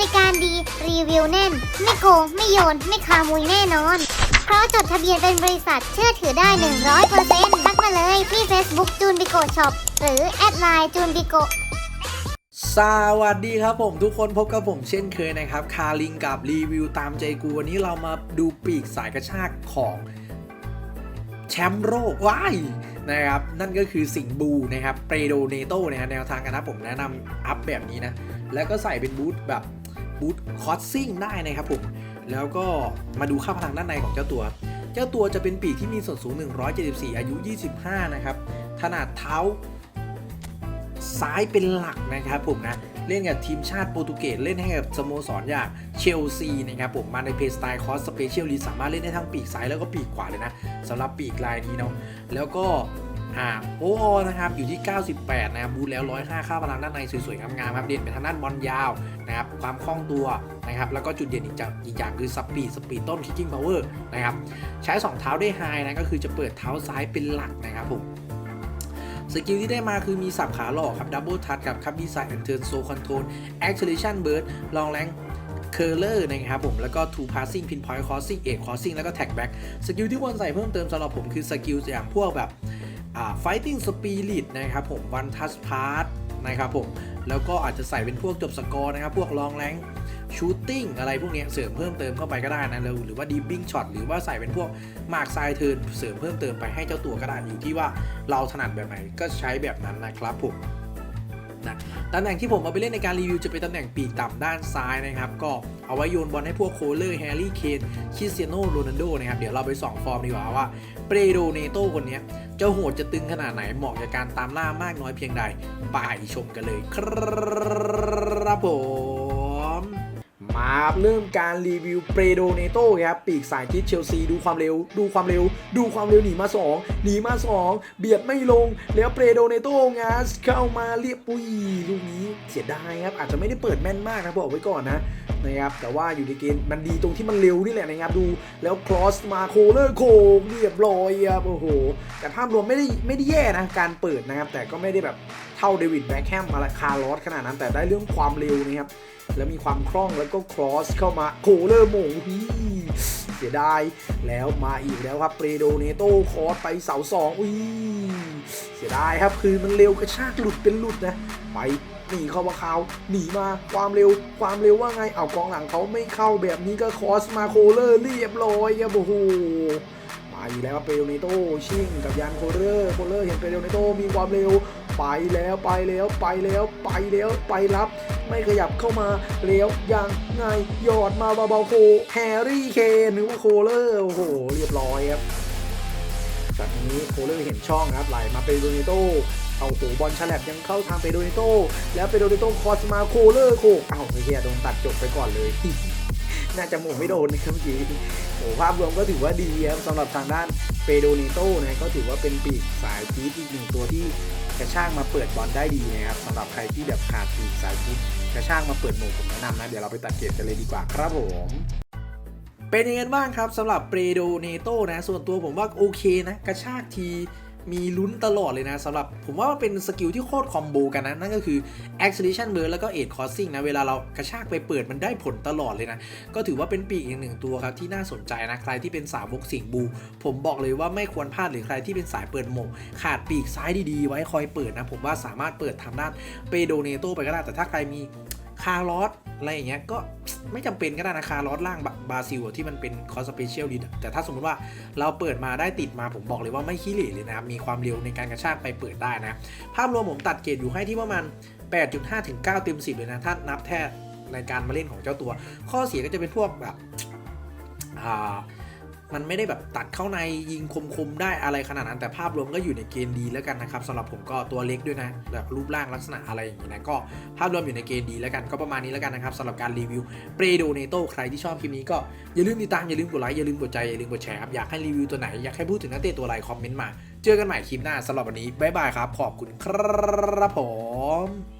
ริการดี รีวิวแน่น ไม่โกง ไม่โยน ไม่คามุยแน่นอน เพราะจดทะเบียนเป็นบริษัทเชื่อถือได้ 100%ทักมาเลยที่ Facebook จูนบิโกช็อปหรือแอดไลน์จูนบิโกสวัสดีครับผมทุกคนพบกับผมเช่นเคยนะครับ คาลิงกับรีวิวตามใจกูวันนี้เรามาดูปีกสายกระชากของแชมป์โลกว้ายนะครับนั่นก็คือสิงบูนะครับเปโดเนโตนะฮะแนวทางการนะผมแนะนำอัพแบบนี้นะ แล้วก็ใส่เป็นบูทแบบ บูทคอสซิ่งได้นะครับผม แล้วก็มาดูค่าพลังด้านในของเจ้าตัว เจ้าตัวจะเป็นปีกที่มีส่วนสูง 174 อายุ 25 นะครับขนาดเท้าซ้ายเป็นหลักนะครับผมนะ เล่นกับทีมชาติโปรตุเกสเล่นให้กับสโมสรอย่างเชลซีนะครับผมมาในเพสไตล์คอสสเปเชียลลีสามารถเล่นได้ทั้งปีกซ้ายแล้วก็ปีกขวาเลยนะสำหรับปีกลายนี้เนาะแล้วก็ อ่าโอนะครับอยู่ที่ 98 นะครับบูทแล้ว 105 ค่าพลังด้านในสวยๆงามๆครับเด่นไปทางด้านบอลยาวนะครับความคล่องตัวนะครับแล้วก็จุดเด่นอีกอย่างอีกอย่างคือสปีดสปีดต้นคิกกิ้งพาวเวอร์นะครับใช้ 2 เท้าได้ไฮนะก็คือจะเปิดเท้าซ้ายเป็นหลักนะครับผมสกิลที่ได้มาคือมีสับขาหลอกครับดับเบิลทัชกับคับดีไซน์แอนเทิร์นโซคอนโทรลแอคเซเลชันเบิร์ดลองแรงเคอร์เลอร์นะครับผม แล้วก็ two passing pinpoint crossing eight crossing แล้วก็ tag back สกิลที่ควรใส่เพิ่มเติมสำหรับผมคือสกิลอย่างพวกแบบ fighting spirit นะครับผม one touch pass นะครับผม แล้วก็อาจจะใส่เป็นพวกจบสกอร์นะครับ พวกลองแรงชูตติ้งอะไรพวกนี้เสริมเพิ่มเติมเข้าไปก็ได้นะหรือว่าดีบิ้งช็อตหรือว่าใส่เป็นพวกมาร์คไซเทิร์นเสริมเพิ่มเติมไปให้เจ้าตัวก็ได้อยู่ที่ว่าเราถนัดแบบไหนก็ใช้แบบนั้นนะครับผม นะตำแหน่งที่ผมเอาไปเล่นในการรีวิวจะเป็นตำแหน่งปีกต่ำด้านซ้ายนะครับ ก็เอาไว้โยนบอลให้พวกโคเลอร์แฮร์รี่เคนคิสเซียโนโรนัลโดนะครับ เดี๋ยวเราไปส่องฟอร์มดีกว่าว่าเปโดเนโตคนนี้จะโหดจะตึงขนาดไหนเหมาะกับการตามล่ามากน้อยเพียงใดไปชมกันเลยครับผม มาเริ่มการรีวิวเปโดเนโตครับปีกสายทิศเชลซีดูความเร็ว ดูความเร็ว ดูความเร็วหนีมา 2 หนีมา 2 เบียดไม่ลง แล้วเปโดเนโตงาสเข้ามาเรียบปุยลูกนี้เสียดายครับ อาจจะไม่ได้เปิดแม่นมากนะบอกไว้ก่อนนะนะครับแต่ว่าอยู่ในเกณฑ์มันดีตรงที่มันเร็วนี่แหละนะครับดูแล้วครอสมาโคเลอร์โคเรียบร้อยครับโอ้โห แต่ภาพรวมไม่ได้ไม่ได้แย่นะการเปิดนะครับแต่ก็ไม่ได้แบบเท่าเดวิดแบ็คแฮมอะไรคาร์ลอสขนาดนั้นแต่ได้เรื่องความเร็วนะครับ แล้วมีความคล่องแล้วก็ครอสเข้ามาโคเลอร์โมงฮีเสียดายแล้วมาอีกแล้วครับเปโดเนโตคอสไปเสาสองอุ้ยเสียดายครับคือมันเร็วกระชากหลุดเป็นหลุดนะ ไปหนีเข้ามาเขาหนีมาความเร็วความเร็วว่าไงเอากองหลังเขาไม่เข้าแบบนี้ก็คอสมาโคเลอร์เรียบร้อยครับโอ้โหมาอีกแล้วเปโดเนโตชิ่งกับยันโคเลอร์โคเลอร์เห็นเปโดเนโตมีความเร็ว ไปแล้วไปแล้วไปแล้วไปแล้วไปรับ ไม่ขยับเข้ามาแล้วยังไงหยอดมาเบาๆโคแฮร์รี่เคนหรือว่าโคเลอร์โอ้โหเรียบร้อยครับจากนี้โคเลอร์เห็นช่องครับไหลมาเปโดเนโตเอาโหบอลฉลับยังเข้าทางเปโดเนโตแล้วเปโดเนโตคอสมาโคเลอร์โคเอ้าไอ้เหี้ยโดนตัดจบไปก่อนเลย น่าจะหมงไม่โดนนะครับเมื่อกี้ ภาพรวมก็ถือว่าดีครับสำหรับทางด้านเปโดเนโตนะก็ถือว่าเป็นปีกสายทีอีกหนึ่งตัวที่กระช่างมาเปิดบอลได้ดีนะครับสำหรับใครที่แบบขาดปีกสายฟีดกระช่างมาเปิดโหมดผมแนะนำนะเดี๋ยวเราไปตัดเกรดกันเลยดีกว่าครับผมเป็นยังไงบ้างครับสำหรับเปโดเนโตนะ ส่วนตัวผมว่าโอเคนะ กระชากที มีลุ้นตลอดเลยนะสำหรับผมว่ามันเป็นสกิลที่โคตรคอมโบกันนะ นั่นก็คือ acceleration burst แล้วก็ edge crossing นะ เวลาเรากระชากไปเปิดมันได้ผลตลอดเลยนะ ก็ถือว่าเป็นปีกอีกหนึ่งตัวครับ ที่น่าสนใจนะ ใครที่เป็นสาวกสิงบู ผมบอกเลยว่าไม่ควรพลาดหรือใครที่เป็นสายเปิดโหมงขาดปีกซ้ายดีๆ ไว้คอยเปิดนะ ผมว่าสามารถเปิดทางด้านเปโดเนโตไปก็ได้แต่ถ้าใครมี คาร์ลอสอะไรอย่างเงี้ยก็ไม่จำเป็นก็ได้นะคาร์ลอสล่างบราซิลที่มันเป็นคอสเปเชียลดีแต่ถ้าสมมติว่าเราเปิดมาได้ติดมาผมบอกเลยว่าไม่ขี้เหร่เลยนะครับ มีความเร็วในการกระชากไปเปิดได้นะ ภาพรวมผมตัดเกรดอยู่ให้ที่ประมาณ 8.5 ถึง 9 เต็ม 10 เลยนะ ถ้านับแท้ในการมาเล่นของเจ้าตัว ข้อเสียก็จะเป็นพวกแบบอ่า มันไม่ได้แบบตัดเข้าในยิงคมๆได้อะไรขนาดนั้น แต่ภาพรวมก็อยู่ในเกณฑ์ดีแล้วกันนะครับสำหรับผมก็ตัวเล็กด้วยนะแบบรูปร่างลักษณะอะไรอย่างนี้นะก็ภาพรวมอยู่ในเกณฑ์ดีแล้วกันก็ประมาณนี้แล้วกันนะครับสำหรับการรีวิวเปรโดเนโตใครที่ชอบคลิปนี้ก็อย่าลืมติดตามอย่าลืมกดไลค์อย่าลืมกดใจอย่าลืมกดแชร์ครับอยากให้รีวิวตัวไหนอยากให้พูดถึงนักเตะตัวอะไรคอมเมนต์มา เจอกันใหม่คลิปหน้าสำหรับวันนี้บ๊ายบายครับขอบคุณครับผม